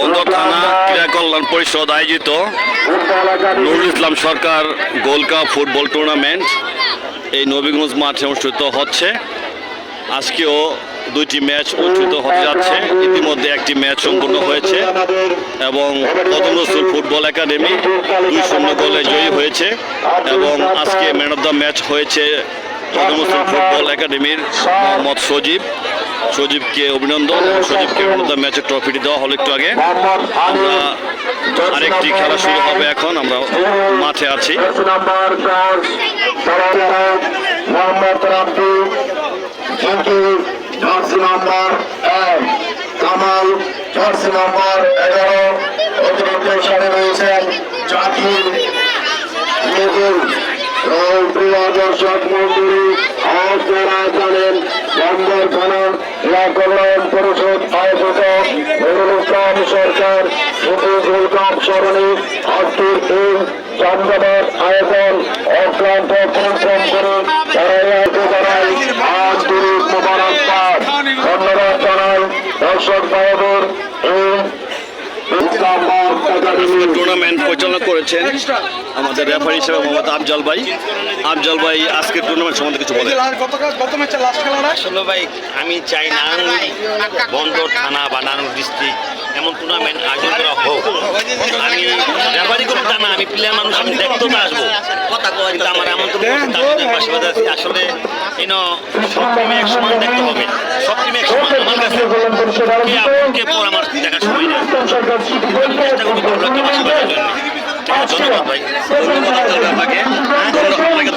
বন্দর থানা ক্রীড়া কল্যাণ পরিষদ আয়োজিত। Nurul Islam Sarkar gold cup football tournament এই নবীগঞ্জ মাঠে অনুষ্ঠিত হচ্ছে। আজকেও দুইটি ম্যাচ অনুষ্ঠিত হতে যাচ্ছে। ইতিমধ্যে একটি ম্যাচ সম্পূর্ণ হয়েছে এবং পদমরসুল ফুটবল একাডেমি দুই শূন্য গোলে জয়ী হয়েছে এবং আজকে ম্যান অফ দ্য ম্যাচ হয়েছে পদমরসুল ফুটবল একাডেমির মোহাম্মদ সজীব। সজীবকে অভিনন্দন। সজীবকে দ্য ম্যাচের ট্রফিটি দেওয়া হলো একটু আগে। আমরা আরেকটি খেলা শুরু হবে এখন, আমরা মাঠে আছি। এগারো দর্শক মন্ডলী আপনারা জানেন বন্দর থানা কল্যাণ পরিষদ আয়োজিত নুরুল ইসলাম সরকার গোলকাপ স্মরণে আজকের এই চন্দ্রবাদ আয়োজন অক্লান্ত পরিশ্রম করে ধন্যবাদ জানাই দর্শক ভাইদের। এই একাডেমি টুর্নামেন্ট পরিচালনা করেছেন আমাদের রেফারি হিসেবে মোহাম্মদ আফজাল ভাই। আফজাল ভাই আজকের টুর্নামেন্ট সম্বন্ধে কিছু বলেন। আসলে ভাই আমি চাই নারায়ণগঞ্জ বন্দর থানা বা নারায়ণগঞ্জ ডিস্ট্রিক্ট এমন টুর্নামেন্ট আয়োজন করা হোক। আমি রেফারি করে তা না আমি প্লেয়ার মানুষ আমি দেখতে তো আসব। কথা কয় কিন্তু আমার এমন তো পাশাপাশি আছি। আসলে এন সব টিমে এক সমান দেখতে হবে। সব টিমে এক সমান আমার কাছে কে পর আমার দেখার সময় আমি চেষ্টা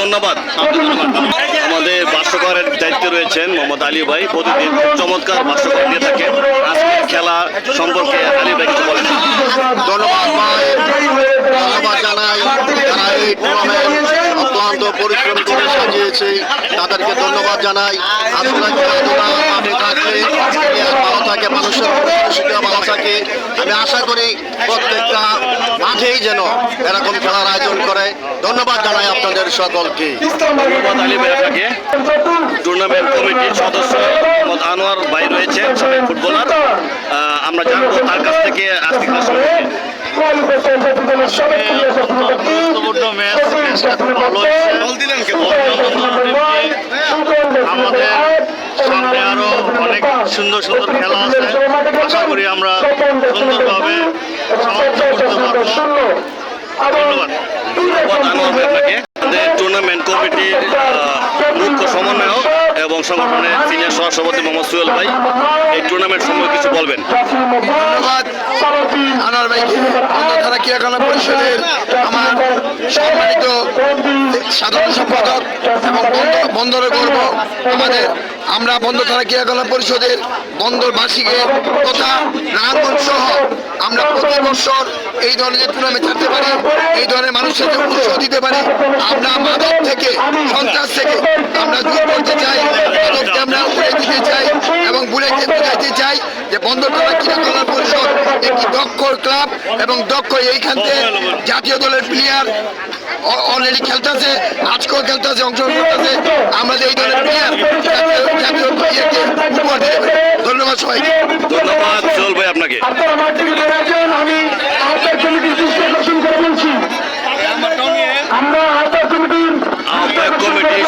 ধন্যবাদ আমাদের ভাষ্যকারের দায়িত্বে রয়েছেন মোহাম্মদ আলী ভাই প্রতিদিন চমৎকার ভাষ্যকার দিয়ে থাকেন আজকে খেলা সম্পর্কে আলী ভাই কিছু বলেন ধন্যবাদ জানাই যারা পরিশ্রম করে সাজিয়েছে তাদেরকে ধন্যবাদ জানাই আসলে খেলাধুলা মাঠে থাকলে ভালো থাকে মানুষের ভালো থাকে আমি আশা করি প্রত্যেকটা মাঠেই যেন এরকম খেলার আয়োজন করে। ধন্যবাদ জানাই আপনাদের সকলকে। মোহাম্মদ আলী ভাই টুর্নামেন্ট কমিটির সদস্য মোহাম্মদ আনোয়ার ভাই রয়েছেন সাবেক ফুটবলার আমরা জানব তার কাছ থেকে আজকে আমাদের সামনে অনেক সুন্দর সুন্দর খেলা আছে। আশা করি আমরা সুন্দরভাবে সমাপ্ত করতে পারব। ধন্যবাদ। ধন্যবাদ। আপনাকে টুর্নামেন্ট কমিটির মুখ্য সমন্বয়ক এবং সংগঠনের সিনিয়র সহসভাপতি মোহাম্মদ সুয়েল ভাই এই টুর্নামেন্ট সম্পর্কে কিছু বলবেন। ভাইকে অন্যধারা ক্রিয়াকলা পরিষদের আমার সম্মানিত সাধারণ সম্পাদক এবং আমাদের আমরা ক্রিয়াকলাপ পরিষদের বন্দরবাসীকে তথা সহ আমরা প্রতি বছর এই ধরনের টুর্নামেন্ট থাকতে পারি, এই ধরনের মানুষের উৎসাহ দিতে পারি, আমরা মাদক থেকে, সন্ত্রাস থেকে আমরা দূর করতে চাই। আমরা উড়ে দিতে চাই এবং বুড়াইতে বুঝাইতে চাই যে বন্দর থানা ক্রীড়া পরিষদ একটি দক্ষ ক্লাব এবং দক্ষ এইখান থেকে জাতীয় দলের প্লেয়ার অলরেডি খেলতেছে আজকেও খেলতেছে অংশগ্রহণ করতেছে। আমাদের এই ধরনের প্লেয়ার জাতীয় উপহার দিতে ধন্যবাদ সবাইকে। ধন্যবাদ ভাই আপনাকে। আপনারা মাঠ থেকে বেরোচ্ছেন আমি আহ্বায়ক কমিটির দৃষ্টি আকর্ষণ করে বলছি। আমরা আহ্বায়ক কমিটির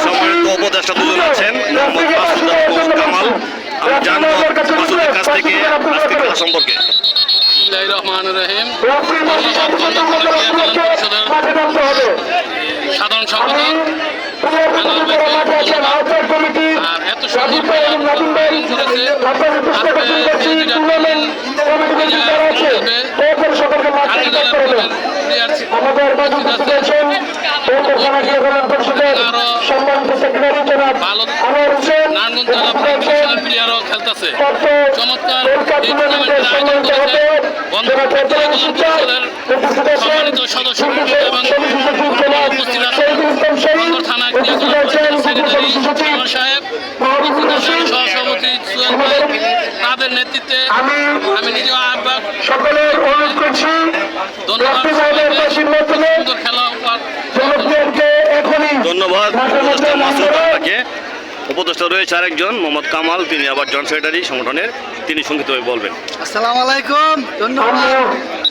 সম্মানিত উপদেষ্টা দুজন আছেন মোহাম্মদ মাসুদ কামাল। আমি জানব মাসুদের কাছ থেকে আজকে খেলা সম্পর্কে। বিসমিল্লাহির রহমানির রহিম সাধারণ সম্পাদক আর এত সুন্দর আমাদের মাঝে উপস্থিত আছেন বন্দর থানা পরিষদের সম্মানিত সেক্রেটারি জনাব আনোয়ার হোসেন নারায়ণগঞ্জ জেলা খেলতেছে। চমৎকার কলকাতা এই টুর্নামেন্টের টুর্নামেন্টের আয়োজন সম্মানিত করেছে হবে বন্ধ তাদের নেতৃত্বে আমি আমি নিজেও আহ্বায়ক। সকলের অনুরোধ করছি ধন্যবাদ সুন্দর খেলা ধন্যবাদ। উপদেষ্টা রয়েছে আরেকজন মোহাম্মদ কামাল তিনি আবার জয়েন্ট সেক্রেটারি সংগঠনের তিনি সংক্ষিপ্তভাবে বলবেন। আসসালামু আলাইকুম ধন্যবাদ।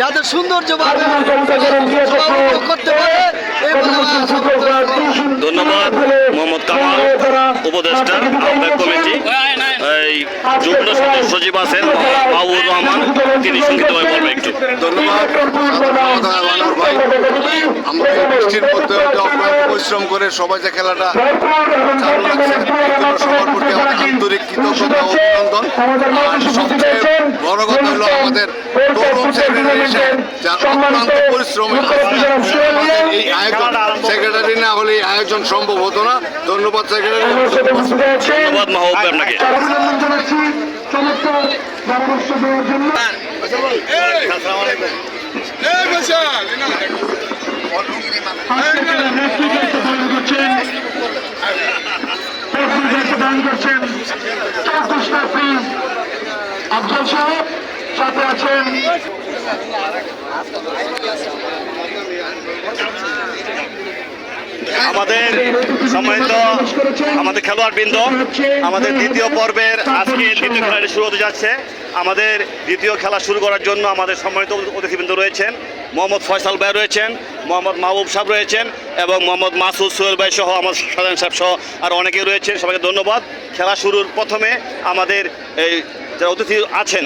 যাতে সৌন্দর্যভাবে করতে পারে ধন্যবাদ মোহাম্মদ কামাল উপদেষ্টা আহ্বায়ক কমিটি এই যুগ্ম সদস্য সচিব আছেন মাহবুব রহমান তিনি সংক্ষিপ্তভাবে বলবেন একটু ধন্যবাদ আমরা বৃষ্টির মধ্যে পরিশ্রম করে সবাই যে খেলাটা চালু রাখছে জন্য সবার প্রতি আমার আন্তরিক কৃতজ্ঞতা ও সবচেয়ে বড় কথা হলো আমাদের তরুণ সেক্রেটারি সাহেব যার অক্লান্ত পরিশ্রমে এই আয়োজন সেক্রেটারি না হলে এই আয়োজন সম্ভব হতো না। ধন্যবাদ সেক্রেটারি। ধন্যবাদ মাহবুব আপনাকে। অভিনন্দন জানাচ্ছি চমৎকার পরামর্শ দেওয়ার জন্য আজকের খেলার নেতৃত্ব দান করছেন নেতৃত্ব দান করছেন চৌকুশ নাফিজ সাথে আছেন আমাদের সম্মানিত আমাদের খেলোয়াড় বৃন্দ আমাদের দ্বিতীয় পর্বের আজকে দ্বিতীয় খেলাটি শুরু হতে যাচ্ছে। আমাদের দ্বিতীয় খেলা শুরু করার জন্য আমাদের সম্মানিত অতিথিবৃন্দ রয়েছেন। মোহাম্মদ ফয়সাল ভাই রয়েছেন মোহাম্মদ মাহবুব সাহেব রয়েছেন এবং মোহাম্মদ মাসুদ সোহেল ভাই সহ আমার সাধারণ সাহেব সহ আর অনেকেই রয়েছেন। সবাইকে ধন্যবাদ। খেলা শুরুর প্রথমে আমাদের এই যারা অতিথি আছেন